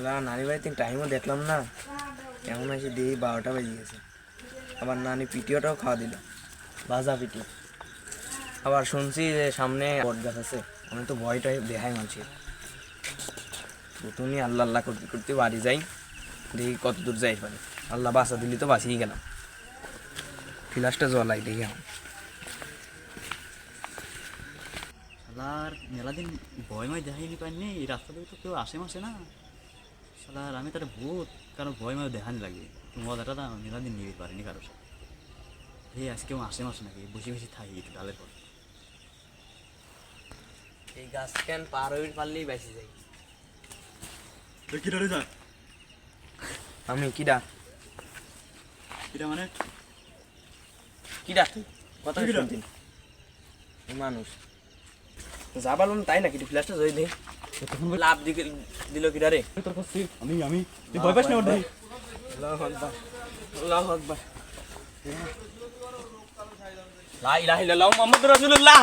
শালা নানি বাড়িতে টাইমও দেখলাম না। কেমন আছে দিই বারোটা বেজে গেছে। আবার নানি পিটিওটাও খাওয়া দিল। ভাজা পিটি আবার শুনছি যে সামনে বট গাছ আছে। আমি তো ভয়টাই দেখাই মানছি। তুমি আল্লাহ আল্লাহ করতে করতে বাড়ি যাই। দেখি কত দূর যাই পারে। আল্লাহ বাসা দিলি তো বাঁচিয়ে গেলাম। ফিলাসটা জ্বলাই দেখি এখন। আর মেলা দিন ভয়ময় দেখাইনি পাইনি এই রাস্তা দিয়ে তো কেউ আসে মাসে না। শালার আমি তার ভূত কারও ভয়ময় দেখানি লাগে। মজাটা না মেলা দিন নিতে পারিনি কারোর সাথে। এই আজকে কেউ আসে মাসে নাকি বসে বসে থাকি একটু ডালের পর। এই গাছ কেন পার হইতে পারলেই বেঁচে যাই। কি ডালে যায় আমি কিডা এটা মানে? কিডা কত কি কিডা? শুনতি। মানুষ। যা তাই নাকি ফ্ল্যাশটা জয় দে। তখন লাভ দিল কি রে? তোর কাছে আমি আমি তুই ভয় পাস না ওর দেখি আল্লাহু আকবার আল্লাহু আকবার। লা ইলাহা ইল্লাল্লাহ মুহাম্মাদুর রাসূলুল্লাহ।